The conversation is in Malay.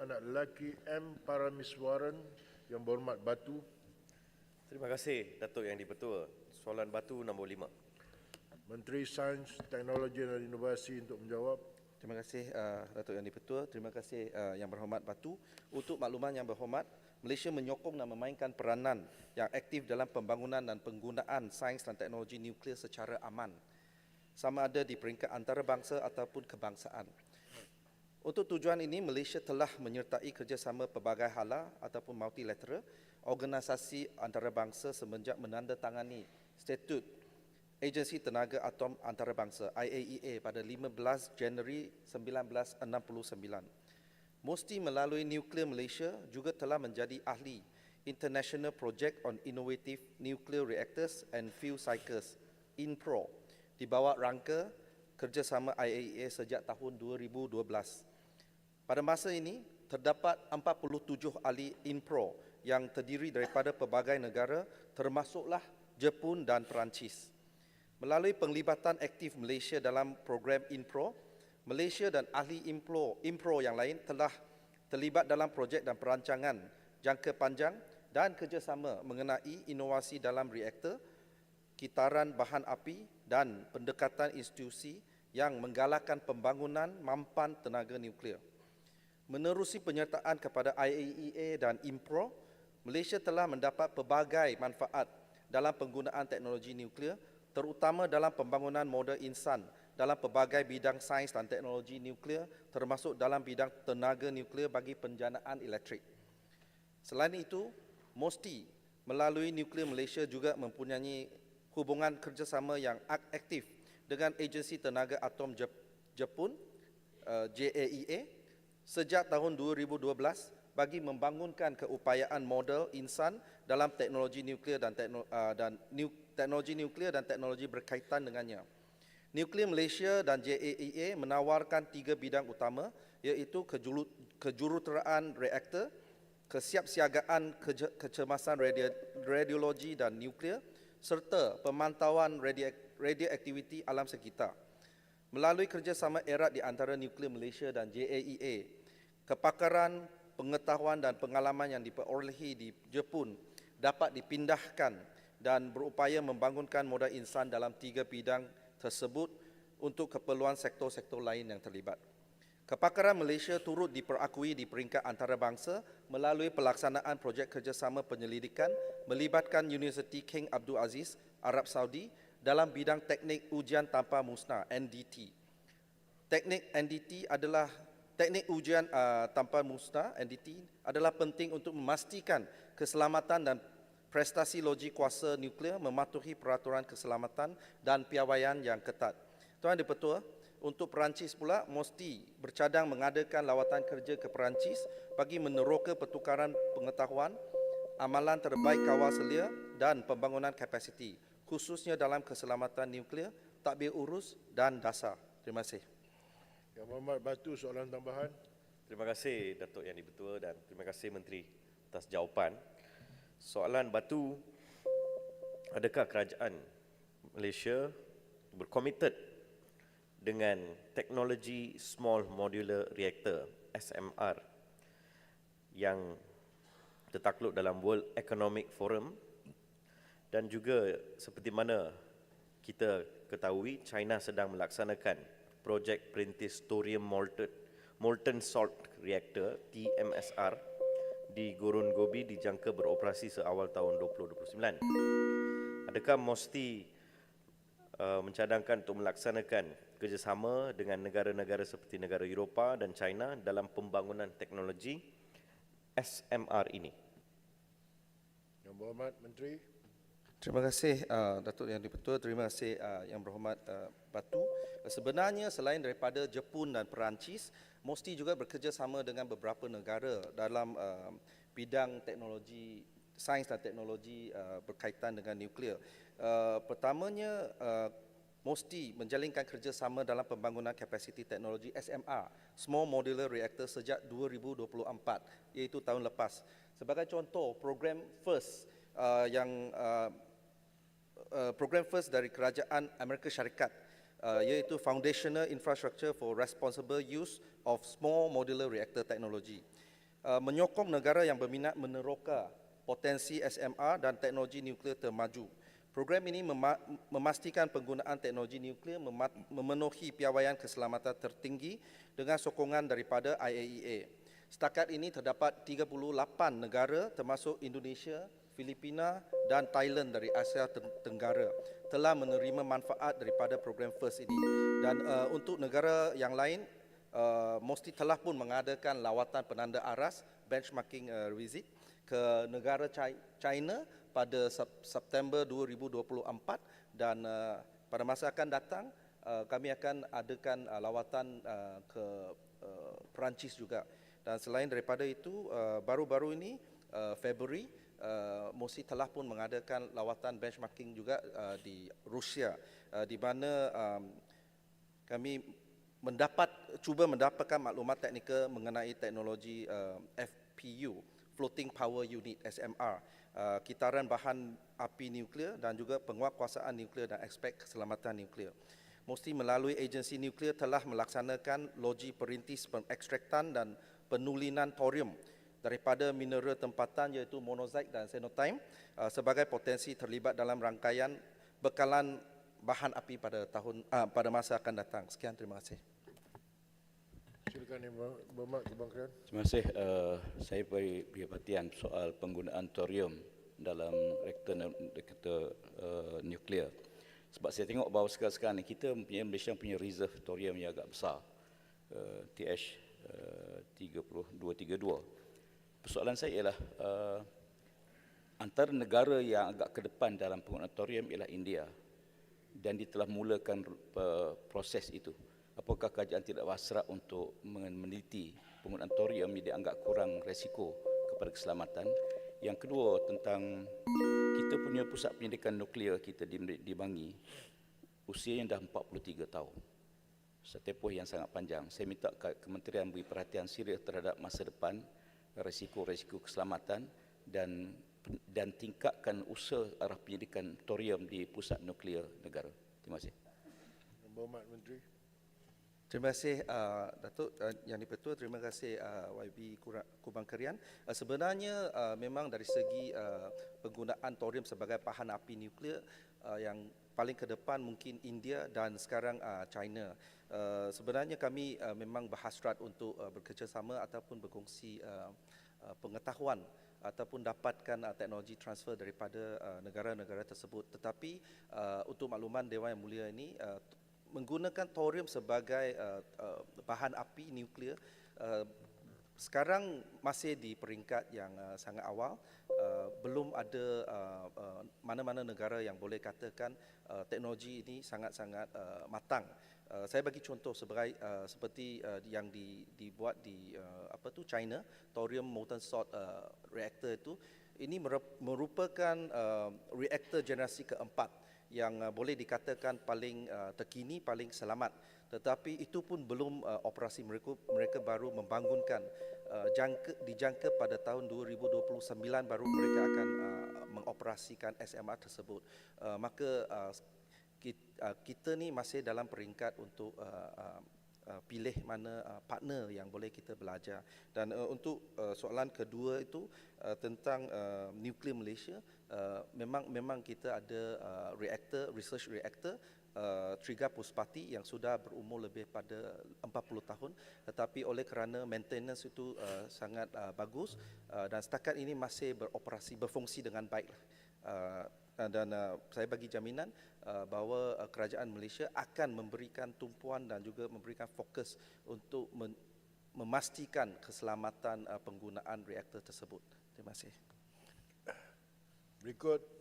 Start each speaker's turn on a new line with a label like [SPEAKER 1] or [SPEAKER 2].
[SPEAKER 1] anak lelaki M. Paramiswaran yang berhormat Batu.
[SPEAKER 2] Terima kasih Datuk Yang di-Pertua. Soalan batu nombor lima.
[SPEAKER 1] Menteri Sains, Teknologi dan Inovasi untuk menjawab.
[SPEAKER 3] Terima kasih uh, Datuk Yang di-Pertua. Terima kasih uh, Yang Berhormat Batu. Untuk makluman Yang Berhormat, Malaysia menyokong dan memainkan peranan yang aktif dalam pembangunan dan penggunaan sains dan teknologi nuklear secara aman. Sama ada di peringkat antarabangsa ataupun kebangsaan. Untuk tujuan ini, Malaysia telah menyertai kerjasama pelbagai hala ataupun multilateral organisasi antarabangsa semenjak menandatangani statut Agensi Tenaga Atom Antarabangsa IAEA pada 15 Januari 1969. Mosti melalui Nuklear Malaysia juga telah menjadi ahli International Project on Innovative Nuclear Reactors and Fuel Cycles INPRO di bawah rangka kerjasama IAEA sejak tahun 2012. Pada masa ini, terdapat 47 ahli INPRO yang terdiri daripada pelbagai negara termasuklah Jepun dan Perancis. Melalui penglibatan aktif Malaysia dalam program INPRO, Malaysia dan ahli INPRO, INPRO yang lain telah terlibat dalam projek dan perancangan jangka panjang dan kerjasama mengenai inovasi dalam reaktor, kitaran bahan api dan pendekatan institusi yang menggalakkan pembangunan mampan tenaga nuklear. Menerusi penyertaan kepada IAEA dan IMPRO, Malaysia telah mendapat pelbagai manfaat dalam penggunaan teknologi nuklear terutama dalam pembangunan model insan dalam pelbagai bidang sains dan teknologi nuklear termasuk dalam bidang tenaga nuklear bagi penjanaan elektrik. Selain itu, MOSTI melalui Nuklear Malaysia juga mempunyai hubungan kerjasama yang ak- aktif dengan Agensi Tenaga Atom Jep- Jepun uh, JAEA sejak tahun 2012 bagi membangunkan keupayaan model insan dalam teknologi nuklear dan, uh, teknologi nuklear dan teknologi berkaitan dengannya. Nuklear Malaysia dan JAEA menawarkan tiga bidang utama iaitu kejuruteraan reaktor, kesiapsiagaan kecemasan radio, radiologi dan nuklear serta pemantauan radio, radioaktiviti alam sekitar. Melalui kerjasama erat di antara Nuklear Malaysia dan JAEA, kepakaran, pengetahuan dan pengalaman yang diperolehi di Jepun dapat dipindahkan dan berupaya membangunkan modal insan dalam tiga bidang tersebut untuk keperluan sektor-sektor lain yang terlibat. Kepakaran Malaysia turut diperakui di peringkat antarabangsa melalui pelaksanaan projek kerjasama penyelidikan melibatkan Universiti King Abdul Aziz, Arab Saudi dalam bidang teknik ujian tanpa musnah NDT. Teknik NDT adalah teknik ujian uh, tanpa musnah NDT adalah penting untuk memastikan keselamatan dan prestasi logik kuasa nuklear mematuhi peraturan keselamatan dan piawaian yang ketat. Tuan Dipertua, untuk Perancis pula, MOSTI bercadang mengadakan lawatan kerja ke Perancis bagi meneroka pertukaran pengetahuan, amalan terbaik kawal selia dan pembangunan kapasiti, khususnya dalam keselamatan nuklear, takbir urus dan dasar. Terima kasih.
[SPEAKER 1] Yang berhormat Batu, soalan tambahan.
[SPEAKER 2] Terima kasih Datuk Yang di-Pertua dan terima kasih Menteri atas jawapan. Soalan batu, adakah kerajaan Malaysia berkomited dengan teknologi Small Modular Reactor SMR yang tertakluk dalam World Economic Forum dan juga seperti mana kita ketahui China sedang melaksanakan projek perintis thorium molten molten salt reactor TMSR di Gurun Gobi dijangka beroperasi seawal tahun 2029. Adakah MOSTI uh, mencadangkan untuk melaksanakan kerjasama dengan negara-negara seperti negara Eropah dan China dalam pembangunan teknologi SMR ini?
[SPEAKER 1] Yang berhormat Menteri.
[SPEAKER 3] Terima kasih uh, Datuk Yang Dipertua, terima kasih uh, Yang Berhormat uh, Batu. Sebenarnya selain daripada Jepun dan Perancis, Mosti juga bekerjasama dengan beberapa negara dalam uh, bidang teknologi sains dan teknologi uh, berkaitan dengan nuklear. Uh, pertamanya uh, Mosti menjalinkan kerjasama dalam pembangunan kapasiti teknologi SMR, Small Modular Reactor sejak 2024, iaitu tahun lepas. Sebagai contoh, program FIRST uh, yang uh, uh, program FIRST dari Kerajaan Amerika Syarikat uh, iaitu Foundational Infrastructure for Responsible Use of Small Modular Reactor Technology. Uh, menyokong negara yang berminat meneroka potensi SMR dan teknologi nuklear termaju. Program ini mema- memastikan penggunaan teknologi nuklear memenuhi piawaian keselamatan tertinggi dengan sokongan daripada IAEA. Setakat ini terdapat 38 negara termasuk Indonesia, Filipina dan Thailand dari Asia Ten- Tenggara telah menerima manfaat daripada program FIRST ini. Dan uh, untuk negara yang lain, uh, mesti telah pun mengadakan lawatan penanda aras benchmarking uh, visit ke negara Chi- China pada Sep- September 2024 dan uh, pada masa akan datang uh, kami akan adakan uh, lawatan uh, ke uh, Perancis juga. Dan selain daripada itu uh, baru-baru ini uh, Februari uh, Mosi telah pun mengadakan lawatan benchmarking juga uh, di Rusia uh, di mana um, kami mendapat cuba mendapatkan maklumat teknikal mengenai teknologi uh, FPU floating power unit SMR uh, kitaran bahan api nuklear dan juga penguatkuasaan nuklear dan aspek keselamatan nuklear. Mesti melalui agensi nuklear telah melaksanakan logi perintis pengekstraktan dan penulinan thorium daripada mineral tempatan iaitu monazite dan xenotime uh, sebagai potensi terlibat dalam rangkaian bekalan bahan api pada tahun uh, pada masa akan datang. Sekian terima kasih.
[SPEAKER 1] Silakan Yang Berhormat Kebangsaan.
[SPEAKER 4] Terima kasih. Uh, saya beri, beri perhatian soal penggunaan thorium dalam reaktor, reaktor uh, nuklear. Sebab saya tengok bahawa sekarang-sekarang ni kita punya Malaysia punya reserve thorium yang agak besar. Uh, TH uh, 3232. Persoalan saya ialah uh, antara negara yang agak ke depan dalam penggunaan ialah India dan dia telah mulakan uh, proses itu. Apakah kerajaan tidak wasrak untuk meneliti penggunaan yang dianggap kurang resiko kepada keselamatan? Yang kedua tentang kita punya pusat penyidikan nuklear kita di, di Bangi usianya dah 43 tahun. Setempoh yang sangat panjang. Saya minta ke- kementerian beri perhatian serius terhadap masa depan resiko-resiko keselamatan dan dan tingkatkan usaha arah penyidikan thorium di pusat nuklear negara. Terima kasih.
[SPEAKER 1] Berhormat Menteri.
[SPEAKER 3] Terima kasih uh, Datuk uh, Yang Dipertua, terima kasih uh, YB Kubang Kerian. Uh, sebenarnya uh, memang dari segi uh, penggunaan thorium sebagai bahan api nuklear uh, yang paling ke depan mungkin India dan sekarang uh, China. Uh, sebenarnya kami uh, memang berhasrat untuk uh, bekerjasama ataupun berkongsi uh, uh, pengetahuan ataupun dapatkan uh, teknologi transfer daripada uh, negara-negara tersebut. Tetapi uh, untuk makluman Dewan Yang Mulia ini uh, menggunakan thorium sebagai uh, uh, bahan api nuklear uh, sekarang masih di peringkat yang uh, sangat awal. Uh, belum ada uh, uh, mana-mana negara yang boleh katakan uh, teknologi ini sangat-sangat uh, matang. Uh, saya bagi contoh sebagai uh, seperti uh, yang di, dibuat di uh, apa tu China thorium molten salt uh, reactor itu. Ini merup- merupakan uh, reaktor generasi keempat yang uh, boleh dikatakan paling uh, terkini, paling selamat. Tetapi itu pun belum uh, operasi mereka mereka baru membangunkan uh, jangka dijangka pada tahun 2029 baru mereka akan uh, mengoperasikan SMR tersebut. Uh, maka uh, kita, uh, kita ni masih dalam peringkat untuk uh, uh, uh, pilih mana uh, partner yang boleh kita belajar. Dan uh, untuk uh, soalan kedua itu uh, tentang uh, nuklear Malaysia, uh, memang memang kita ada uh, reactor, research reactor uh, Triga Puspati yang sudah berumur lebih pada 40 tahun tetapi oleh kerana maintenance itu uh, sangat uh, bagus uh, dan setakat ini masih beroperasi berfungsi dengan baik. Uh, dan uh, saya bagi jaminan uh, bahawa uh, kerajaan Malaysia akan memberikan tumpuan dan juga memberikan fokus untuk men- memastikan keselamatan uh, penggunaan reaktor tersebut. Terima kasih.
[SPEAKER 1] Berikut